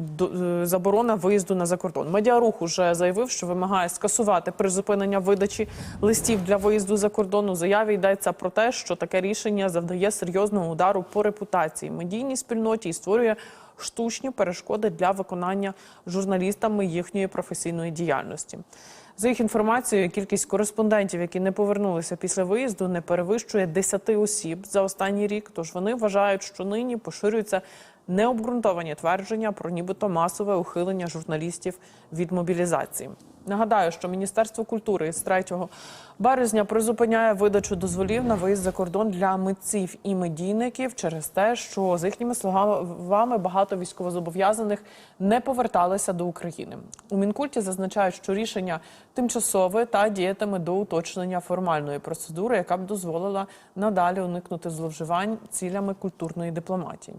е, заборона виїзду на закордон. Медіарух уже заявив, що вимагає скасувати призупинення видачі листів для виїзду за кордон. У заяві йдеться про те, що таке рішення завдає серйозного удару по репутації медійній спільноті і створює штучні перешкоди для виконання журналістами їхньої професійної діяльності. За їх інформацією, кількість кореспондентів, які не повернулися після виїзду, не перевищує 10 осіб за останній рік. Тож вони вважають, що нині поширюються необґрунтовані твердження про нібито масове ухилення журналістів від мобілізації. Нагадаю, що Міністерство культури з 3 березня призупиняє видачу дозволів на виїзд за кордон для митців і медійників через те, що за їхніми словами багато військовозобов'язаних не поверталися до України. У Мінкульті зазначають, що рішення тимчасове та діятиме до уточнення формальної процедури, яка б дозволила надалі уникнути зловживань цілями культурної дипломатії.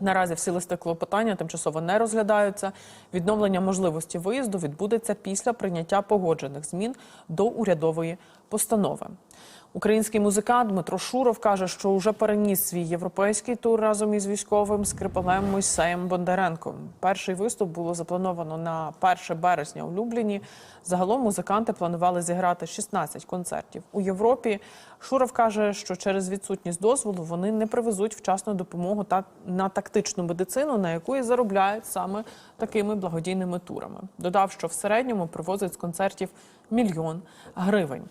Наразі всі листи клопотання тимчасово не розглядаються. Відновлення можливості виїзду відбудеться після прийняття погоджених змін до урядової постанови. Український музикант Дмитро Шуров каже, що вже переніс свій європейський тур разом із військовим скрипалем Мойсеєм Бондаренком. Перший виступ було заплановано на 1 березня у Любліні. Загалом музиканти планували зіграти 16 концертів у Європі. Шуров каже, що через відсутність дозволу вони не привезуть вчасну допомогу та на тактичну медицину, на яку і заробляють саме такими благодійними турами. Додав, що в середньому привозить з концертів мільйон гривень.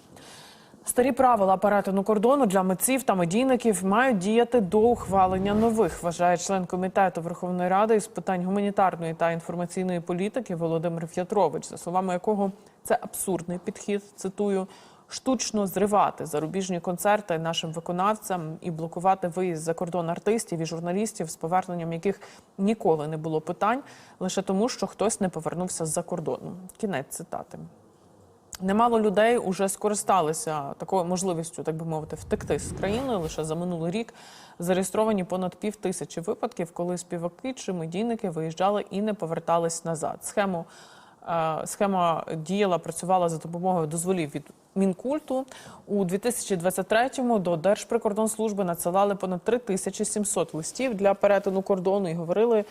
Старі правила перетину кордону для митців та медійників мають діяти до ухвалення нових, вважає член комітету Верховної Ради з питань гуманітарної та інформаційної політики Володимир В'ятрович, за словами якого це абсурдний підхід. Цитую. Штучно зривати зарубіжні концерти нашим виконавцям і блокувати виїзд за кордон артистів і журналістів, з поверненням яких ніколи не було питань, лише тому, що хтось не повернувся з-за кордону. Кінець цитати. Немало людей уже скористалися такою можливістю, так би мовити, втекти з країни. Лише за минулий рік зареєстровані понад пів тисячі випадків, коли співаки чи медійники виїжджали і не повертались назад. Схему е, схема діяла, працювала за допомогою дозволів від Мінкульту. У 2023-му до Держприкордонслужби надсилали понад 3700 листів для перетину кордону і говорили,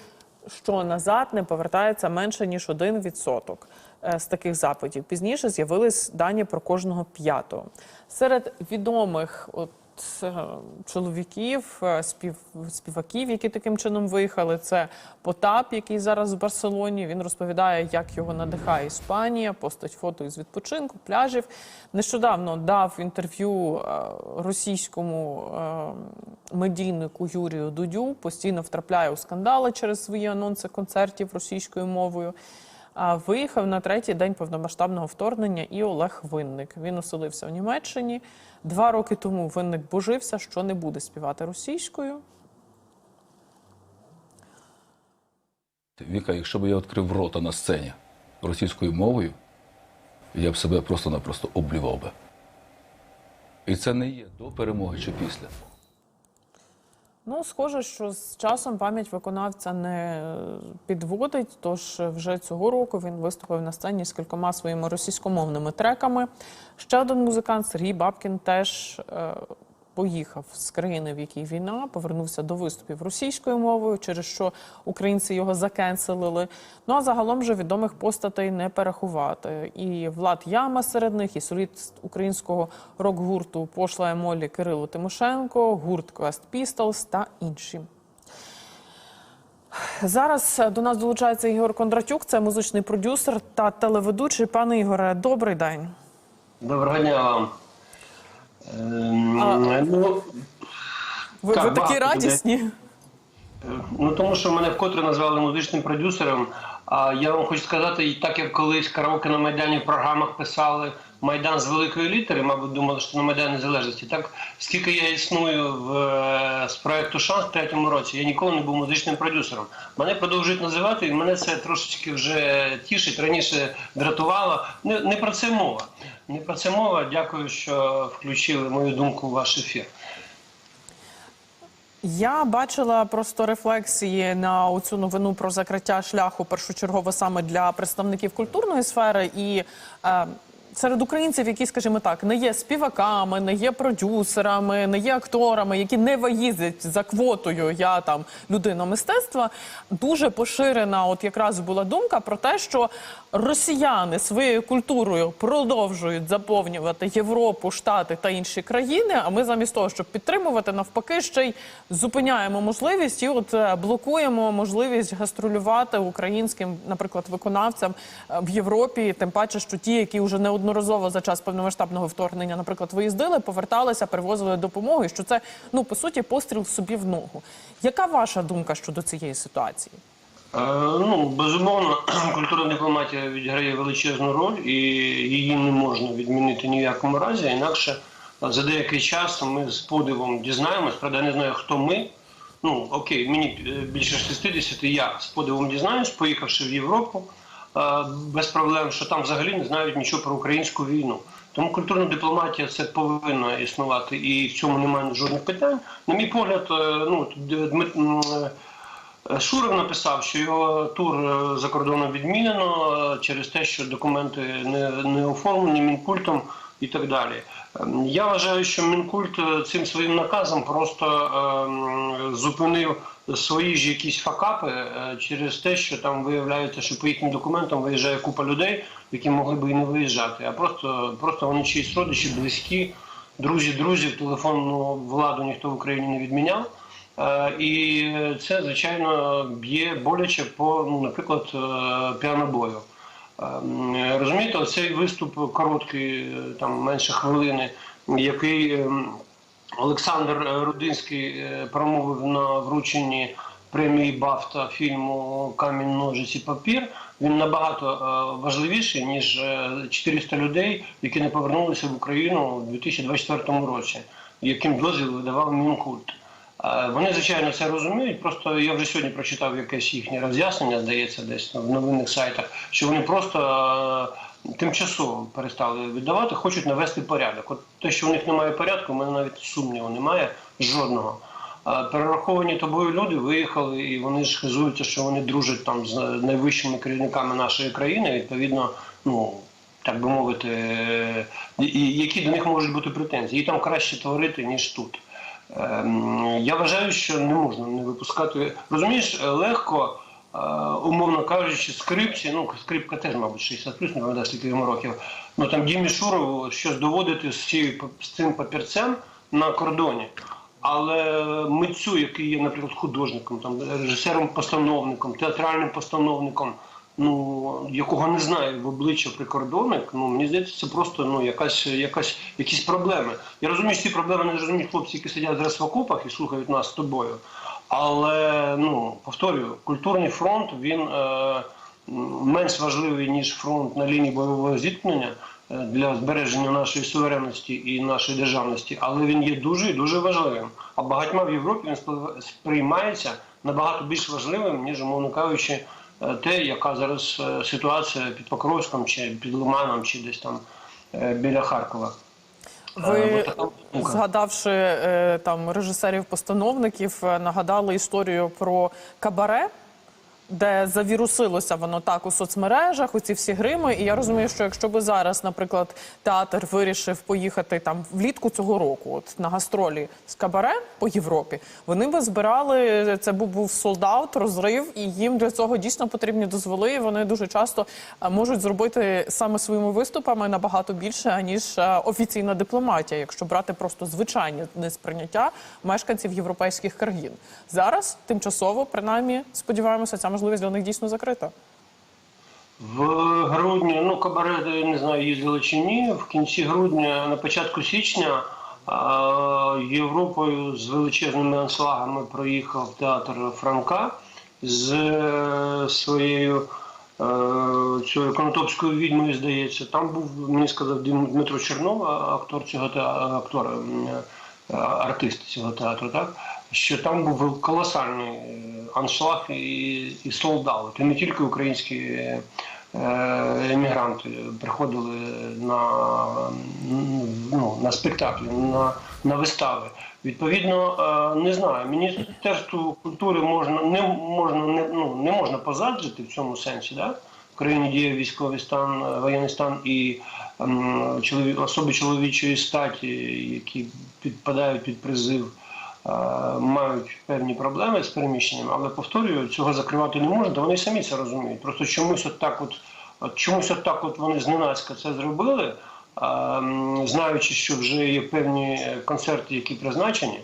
що назад не повертається менше ніж 1% е, з таких запитів. Пізніше з'явились дані про кожного п'ятого. Серед відомих от, чоловіків, е, спів, співаків, які таким чином виїхали, це Потап, який зараз в Барселоні. Він розповідає, як його надихає Іспанія, постать фото із відпочинку, пляжів. Нещодавно дав інтерв'ю е, російському е, медійнику Юрію Дудю. Постійно втрапляє у скандали через свої анонси концертів російською мовою. Виїхав на третій день повномасштабного вторгнення і Олег Винник. Він оселився в Німеччині. Два роки тому Винник божився, що не буде співати російською. Віка, якщо б я відкрив рота на сцені російською мовою, я б себе просто-напросто облював би. І це не є до перемоги чи після. Ну, схоже, що з часом пам'ять виконавця не підводить. Тож вже цього року він виступив на сцені з кількома своїми російськомовними треками. Ще один музикант Сергій Бабкін теж е, поїхав з країни, в якій війна, повернувся до виступів російською мовою, через що українці його закенселили. Ну а загалом вже відомих постатей не перерахувати. І Влад Яма серед них, і соліст українського рок-гурту Пошла Емолі Кирило Тимошенко, гурт Quest Pistols та інші. Зараз до нас долучається Ігор Кондратюк, це музичний продюсер та телеведучий. Пане Ігоре, добрий день. Доброго дня вам. А- ну, Ви, Так, ви такі радісні. людей. Ну, тому що мене вкотре назвали музичним продюсером. А я вам хочу сказати, так як колись караоке на Майдані в програмах писали Майдан з великої літери, мабуть, думали, що на Майдан Незалежності. Так скільки я існую в, е, з проекту Шанс в третьому році, я ніколи не був музичним продюсером. Мене продовжують називати, і мене це трошечки вже тішить. Раніше дратувало. Не, не про це мова. Не про це мова. Дякую, що включили мою думку в ваш ефір. Я бачила просто рефлексії на цю новину про закриття шляху першочергово саме для представників культурної сфери. І е, серед українців, які, скажімо так, не є співаками, не є продюсерами, не є акторами, які не виїздять за квотою, я там людина мистецтва, дуже поширена, от якраз була думка про те, що росіяни своєю культурою продовжують заповнювати Європу, Штати та інші країни. А ми замість того, щоб підтримувати, навпаки, ще й зупиняємо можливість і от е, блокуємо можливість гастролювати українським, наприклад, виконавцям е, в Європі. Тим паче, що ті, які вже неодноразово за час повномасштабного вторгнення, наприклад, виїздили, поверталися, привозили допомогу. І що це ну по суті постріл собі в ногу. Яка ваша думка щодо цієї ситуації? Е, Ну, безумовно, культурна дипломатія відіграє величезну роль, і її не можна відмінити ні в якому разі. Інакше за деякий час ми з подивом дізнаємось, правда, я не знаю, хто ми. Ну, окей, мені е, більше 60, я з подивом дізнаюсь, поїхавши в Європу без проблем, що там взагалі не знають нічого про українську війну. Тому культурна дипломатія це повинна існувати, і в цьому немає жодних питань. На мій погляд, е, ну е, Шуров написав, що його тур е, за кордоном відмінено е, через те, що документи не, не оформлені мінкультом і так далі. Ем, Я вважаю, що мінкульт е, цим своїм наказом просто ем, зупинив свої ж якісь факапи е, через те, що там виявляється, що по їхнім документам виїжджає купа людей, які могли би і не виїжджати, а просто, просто вони чиїсь родичі, близькі, друзі, друзів, телефонну владу ніхто в Україні не відміняв. Е, І це, звичайно, б'є боляче по, ну, наприклад, піанобою. Ем, Розумієте, цей виступ короткий, е, там менше хвилини, який ем, Олександр Рудинський е, промовив на врученні премії Бафта фільму Камінь, ножиці, папір. Він набагато е, важливіший ніж е, 400 людей, які не повернулися в Україну у 2024 році, яким дозвіл видавав Мінкульт. Вони, звичайно, це розуміють. Просто я вже сьогодні прочитав якесь їхнє роз'яснення, здається, десь в новинних сайтах, що вони просто е, тимчасово перестали віддавати, хочуть навести порядок. От те, що в них немає порядку, у мене навіть сумніву немає жодного. Е, Перераховані тобою люди виїхали, і вони ж хизуються, що вони дружать там з найвищими керівниками нашої країни. Відповідно, ну так би мовити, е, і які до них можуть бути претензії. І там краще творити ніж тут. Ем, Я вважаю, що не можна не випускати. Розумієш, е, легко, е, умовно кажучи, скрипці, ну скрипка теж, мабуть, 60 плюс, не пам'ятаю, скільки йому років. Ну там Дімі Шурову щось доводити з, цією з цим папірцем на кордоні. Але митцю, який є, наприклад, художником, там режисером-постановником, театральним постановником, ну якого не знає в обличчя прикордонник, ну мені здається, це просто ну якась, якась якісь проблеми. Я розумію, що ці проблеми не розуміють хлопці, які сидять зараз в окопах і слухають нас з тобою. Але ну повторюю, культурний фронт він е, менш важливий ніж фронт на лінії бойового зіткнення е, для збереження нашої суверенності і нашої державності, але він є дуже і дуже важливим. А багатьма в Європі він сприймається набагато більш важливим, ніж умовно кажучи, те, яка зараз е, ситуація під Покровськом чи під Лиманом, чи десь там е, біля Харкова. Е, Ви згадавши е, там режисерів-постановників, е, нагадали історію про кабаре. Де завірусилося воно так у соцмережах, оці всі грими. І я розумію, що якщо би зараз, наприклад, театр вирішив поїхати там влітку цього року, от на гастролі з кабаре по Європі, вони би збирали це був був солдат, розрив, і їм для цього дійсно потрібні дозволи. І вони дуже часто е, можуть зробити саме своїми виступами набагато більше аніж е, офіційна дипломатія, якщо брати просто звичайне несприйняття мешканців європейських країн. Зараз тимчасово, принаймні, сподіваємося, ця можливість для них дійсно закрита. В грудні, ну кабаре не знаю, їздили чи ні. В кінці грудня, на початку січня, Європою з величезними аншлагами проїхав театр Франка з е, своєю е, цією конотопською відьмою, здається. Там був, мені сказав Дмитро Чернов, актор цього театру, актор, е, артист цього театру, так? Що там був колосальний е, аншлаг і, і солдат. І не тільки українські е, емігранти приходили на, ну, на спектаклі, на, на вистави. Відповідно, е, не знаю, Міністерству культури можна не можна не, ну, не можна позаджити в цьому сенсі, да? в країні діє військовий стан, е, воєнний стан і ем, чолові- особи чоловічої статі, які підпадають під призив, е, мають певні проблеми з переміщенням, але повторюю, цього закривати не можна, вони самі це розуміють. Просто чомусь от так, от, от чомусь от так от вони зненацька це зробили, а, знаючи, що вже є певні е, концерти, які призначені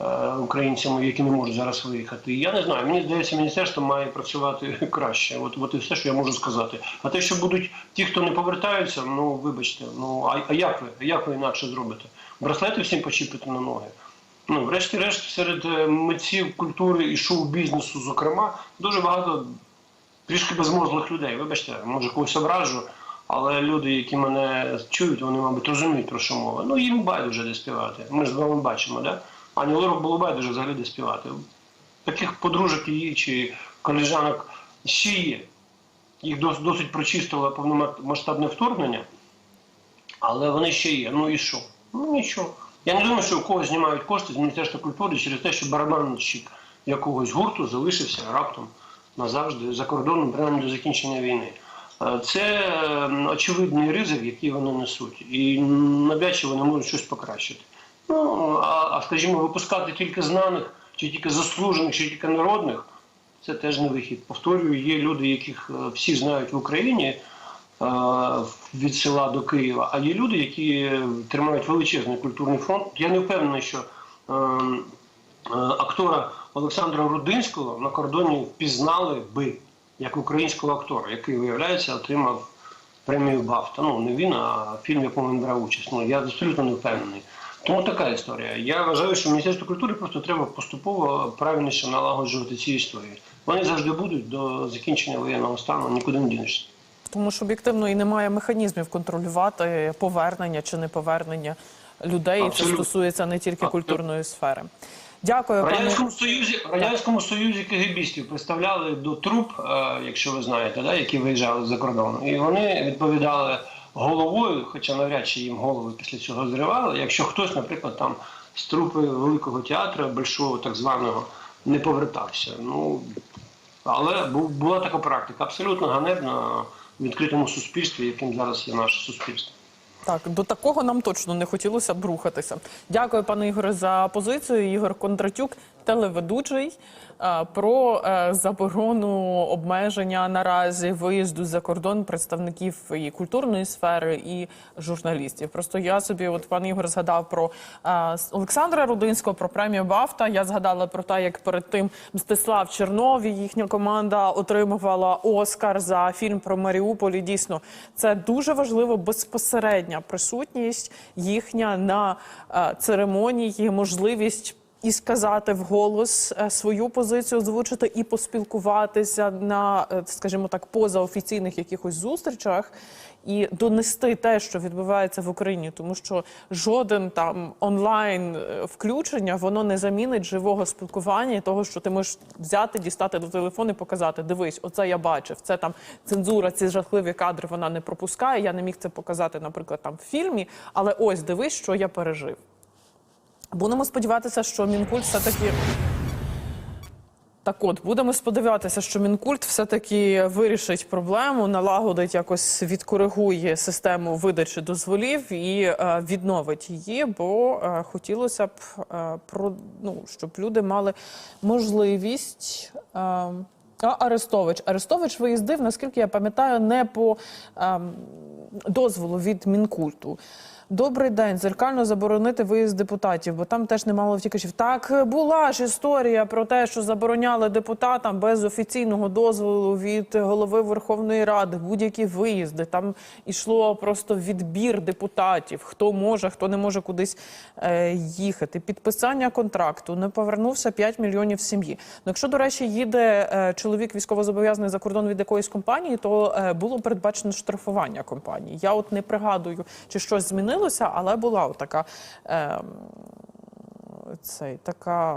е, українцями, які не можуть зараз виїхати. Я не знаю, мені здається, міністерство має працювати краще. От, от і все, що я можу сказати. А те, що будуть ті, хто не повертаються, ну вибачте, ну а, а як ви? Як ви інакше зробите? Браслети всім почіпити на ноги. Ну, врешті-решт, серед е, митців культури і шоу-бізнесу, зокрема, дуже багато трішки безмозглих людей. Вибачте, може когось ображу, але люди, які мене чують, вони, мабуть, розуміють про що мова. Ну, їм байдуже де співати. Ми ж з вами бачимо, да? Ані Лорак було байдуже взагалі де співати. Таких подружок її чи коліжанок ще є. Їх досить прочистило повномасштабне вторгнення, але вони ще є. Ну і що? Ну нічого. Я не думаю, що у когось знімають кошти з Міністерства культури через те, що барабанщик якогось гурту залишився раптом назавжди за кордоном, принаймні до закінчення війни. Е, Це очевидний ризик, який вони несуть, і навряд вони можуть щось покращити. Ну а, скажімо, випускати тільки знаних, чи тільки заслужених, чи тільки народних, це теж не вихід. Повторюю, є люди, яких е, всі знають в Україні від села до Києва, а є люди, які е, тримають величезний культурний фронт. Я не впевнений, що е, е, актора Олександра Рудинського на кордоні впізнали би як українського актора, який, виявляється, отримав премію Бафта. Ну, не він, а фільм, в якому він брав участь. Ну, я абсолютно не впевнений. Тому така історія. Я вважаю, що Міністерству культури просто треба поступово правильніше налагоджувати ці історії. Вони завжди будуть до закінчення воєнного стану, нікуди не дінешся. Тому що об'єктивно і немає механізмів контролювати повернення чи неповернення людей. І це стосується не тільки культурної сфери. Дякую, В пане. Радянському Союзі, в Радянському Союзі КГБістів представляли до труп, е, якщо ви знаєте, да, які виїжджали за кордон. І вони відповідали головою, хоча навряд чи їм голови після цього зривали. Якщо хтось, наприклад, там з трупи великого театру, большого так званого, не повертався. Ну але була така практика, абсолютно ганебна відкритому суспільстві, яким зараз є наше суспільство. Так, до такого нам точно не хотілося б рухатися. Дякую, пане Ігоре, за позицію. Ігор Кондратюк, телеведучий, е, про е, заборону обмеження наразі виїзду за кордон представників і культурної сфери, і журналістів. Просто я собі, от пан Ігор згадав про е, Олександра Рудинського, про премію Бафта. Я згадала про те, як перед тим Мстислав Чернов їхня команда отримувала Оскар за фільм про Маріуполь. І дійсно, це дуже важливо безпосередня присутність їхня на церемонії, можливість. І сказати вголос е, свою позицію озвучити і поспілкуватися на, е, скажімо так, позаофіційних якихось зустрічах і донести те, що відбувається в Україні, тому що жоден там онлайн е, включення воно не замінить живого спілкування і того, що ти можеш взяти, дістати до телефону і показати: дивись, оце я бачив. Це там цензура, ці жахливі кадри вона не пропускає. Я не міг це показати, наприклад, там в фільмі, але ось дивись, що я пережив. Будемо сподіватися, що Мінкульт все-таки. Так от, будемо сподіватися, що Мінкульт все-таки вирішить проблему, налагодить якось відкоригує систему видачі дозволів і е, відновить її, бо е, хотілося б е, про ну, щоб люди мали можливість. Е, а Арестович. Арестович виїздив, наскільки я пам'ятаю, не по ем, дозволу від Мінкульту. Добрий день. Зеркально заборонити виїзд депутатів, бо там теж немало втікачів. Так була ж історія про те, що забороняли депутатам без офіційного дозволу від голови Верховної Ради будь-які виїзди. Там ішло просто відбір депутатів, хто може, хто не може кудись е, їхати. Підписання контракту не повернувся 5 мільйонів сім'ї. Ну, якщо, до речі, їде е, чоловік військовозобов'язаний за кордон від якоїсь компанії, то е, було передбачено штрафування компанії. Я от не пригадую, чи щось змінилося, але була така. Е, цей така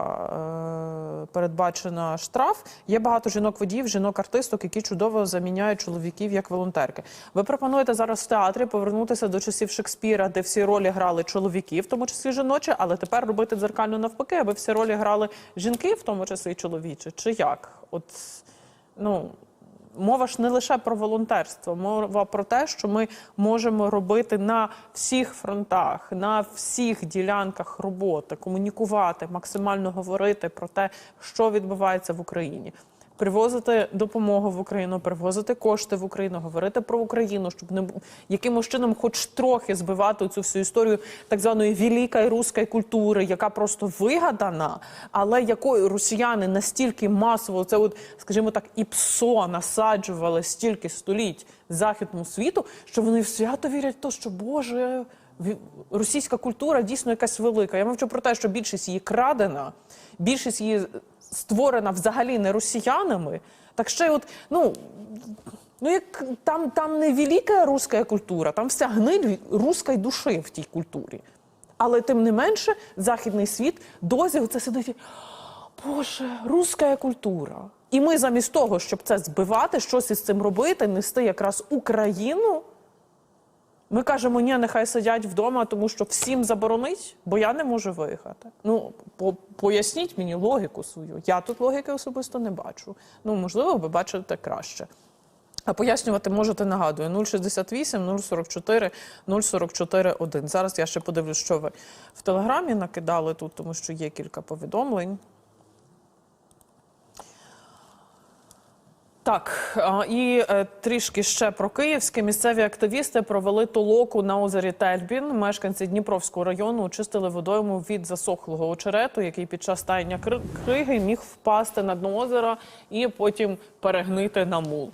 е, передбачена штраф. Є багато жінок-водіїв, жінок-артисток, які чудово заміняють чоловіків як волонтерки. Ви пропонуєте зараз в театрі повернутися до часів Шекспіра, де всі ролі грали чоловіки, в тому числі жіночі, але тепер робити дзеркально навпаки, аби всі ролі грали жінки, в тому числі чоловічі. Чи як? От ну мова ж не лише про волонтерство, мова про те, що ми можемо робити на всіх фронтах, на всіх ділянках роботи, комунікувати, максимально говорити про те, що відбувається в Україні. Привозити допомогу в Україну, привозити кошти в Україну, говорити про Україну, щоб не якимось чином, хоч трохи збивати цю всю історію так званої великої руської культури, яка просто вигадана, але якою росіяни настільки масово це, от, скажімо так, і псо насаджували стільки століть західному світу, що вони в свято вірять в те, що Боже. Російська культура дійсно якась велика. Я мовчу про те, що більшість її крадена, більшість її створена взагалі не росіянами. Так ще от, ну, ну як там, там не велика руська культура, там вся гниль руської душі в тій культурі. Але тим не менше, західний світ досі це сидить. Боже, руська культура. І ми замість того, щоб це збивати, щось із цим робити, нести якраз Україну. Ми кажемо, ні, нехай сидять вдома, тому що всім заборонить, бо я не можу виїхати. Ну, по- поясніть мені логіку свою. Я тут логіки особисто не бачу. Ну, можливо, ви бачите краще. А пояснювати можете, нагадую, 068 044 044 1. Зараз я ще подивлюсь, що ви в Телеграмі накидали тут, тому що є кілька повідомлень. Так, і е, трішки ще про київське. Місцеві активісти провели толоку на озері Тельбін. Мешканці Дніпровського району очистили водойму від засохлого очерету, який під час таяння криги міг впасти на дно озера і потім перегнити на мул.